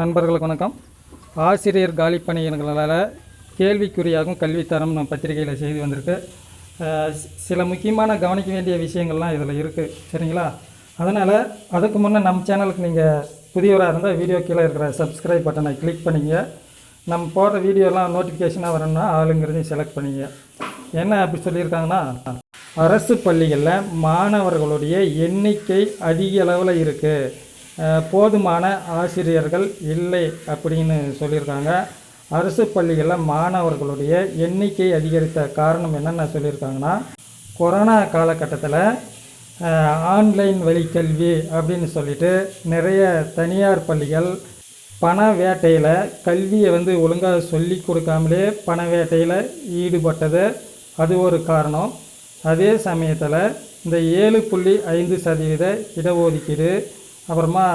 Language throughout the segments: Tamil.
நண்பர்களுக்கு வணக்கம். ஆசிரியர் காலி பணியிடங்களால் கேள்விக்குறியாகும் கல்வித்தரம் நம்ம பத்திரிகையில் செய்தி வந்திருக்கு. சில முக்கியமான கவனிக்க வேண்டிய விஷயங்கள்லாம் இதில் இருக்குது சரிங்களா? அதனால் அதுக்கு முன்னே நம்ம சேனலுக்கு நீங்கள் புதியவராக இருந்தால் வீடியோ கீழே இருக்கிற சப்ஸ்கிரைப் பட்டனை கிளிக் பண்ணிங்க. நம்ம போடுற வீடியோலாம் நோட்டிஃபிகேஷனாக வரணும்னா ஆளுங்கிறதையும் செலக்ட் பண்ணிங்க. என்ன அப்படி சொல்லியிருக்காங்கன்னா அரசு பள்ளிகளில் மாணவர்களுடைய எண்ணிக்கை அதிக அளவில் இருக்குது போதுமான ஆசிரியர்கள் இல்லை அப்படின்னு சொல்லியிருக்காங்க. அரசு பள்ளிகளில் மாணவர்களுடைய எண்ணிக்கை அதிகரித்த காரணம் என்னென்ன சொல்லியிருக்காங்கன்னா கொரோனா காலகட்டத்தில் ஆன்லைன் வழிக்கல்வி அப்படின்னு சொல்லிட்டு நிறைய தனியார் பள்ளிகள் பண வேட்டையில் கல்வியை வந்து ஒழுங்காக சொல்லி கொடுக்காமலே பண வேட்டையில் ஈடுபட்டது. அது ஒரு காரணம். அதே சமயத்தில் இந்த ஏழு புள்ளி ஐந்து சதவீத இடஒதுக்கீடு அப்புறமா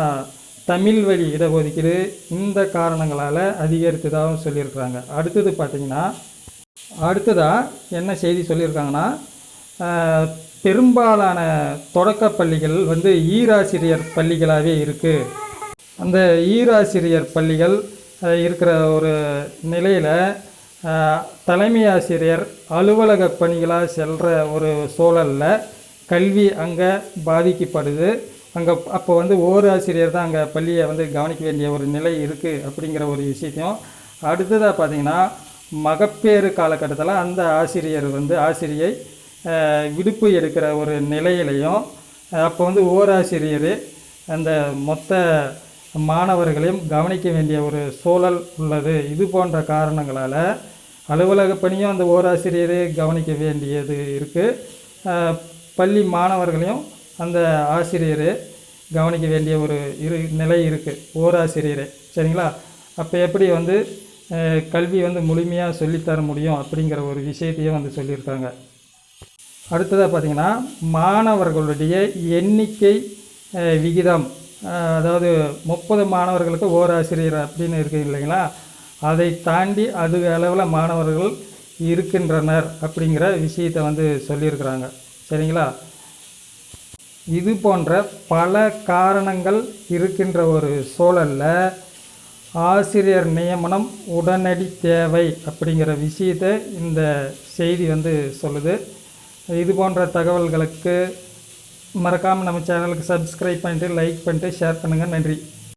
தமிழ் வழி இடஒதுக்கீடு இந்த காரணங்களால் அதிகரித்ததாகவும் சொல்லியிருக்கிறாங்க. அடுத்தது பார்த்திங்கன்னா அடுத்ததாக என்ன செய்தி சொல்லியிருக்காங்கன்னா பெரும்பாலான தொடக்க பள்ளிகள் வந்து ஈராசிரியர் பள்ளிகளாகவே இருக்குது அந்த ஈராசிரியர் பள்ளிகள் இருக்கிற ஒரு நிலையில் தலைமை ஆசிரியர் அலுவலக பணிகளாக செல்கிற ஒரு சூழலில் கல்வி அங்கே பாதிக்கப்படுது. அங்கே அப்போ வந்து ஒவ்வொரு ஆசிரியர் தான் அங்கே பள்ளியை வந்து கவனிக்க வேண்டிய ஒரு நிலை இருக்குது அப்படிங்கிற ஒரு விஷயத்தையும் அடுத்ததாக பார்த்தீங்கன்னா மகப்பேறு காலகட்டத்தில் அந்த ஆசிரியர் வந்து ஆசிரியை விடுப்பு எடுக்கிற ஒரு நிலையிலையும் அப்போ வந்து ஓராசிரியர் அந்த மொத்த மாணவர்களையும் கவனிக்க வேண்டிய ஒரு சூழல் உள்ளது. இது போன்ற காரணங்களால் அலுவலக பணியும் அந்த ஓராசிரியரே கவனிக்க வேண்டியது இருக்குது பள்ளி மாணவர்களையும் அந்த ஆசிரியர் கவனிக்க வேண்டிய ஒரு இரு நிலை இருக்குது ஓராசிரியர். சரிங்களா? அப்போ எப்படி வந்து கல்வி வந்து முழுமையாக சொல்லித்தர முடியும் அப்படிங்கிற ஒரு விஷயத்தையும் வந்து சொல்லியிருக்காங்க. அடுத்ததாக பார்த்தீங்கன்னா மாணவர்களுடைய எண்ணிக்கை விகிதம். அதாவது முப்பது மாணவர்களுக்கு ஓராசிரியர் அப்படின்னு இருக்குது இல்லைங்களா? அதை தாண்டி அது அளவில் மாணவர்கள் இருக்கின்றனர் அப்படிங்கிற விஷயத்தை வந்து சொல்லியிருக்கிறாங்க. சரிங்களா? இது போன்ற பல காரணங்கள் இருக்கின்ற ஒரு சூழலில் ஆசிரியர் நியமனம் உடனடி தேவை அப்படிங்கிற விஷயத்தை இந்த செய்தி வந்து சொல்லுது. இது போன்ற தகவல்களுக்கு மறக்காமல் நம்ம சேனலுக்கு சப்ஸ்கிரைப் பண்ணிட்டு லைக் பண்ணிட்டு ஷேர் பண்ணுங்கள் நன்றி.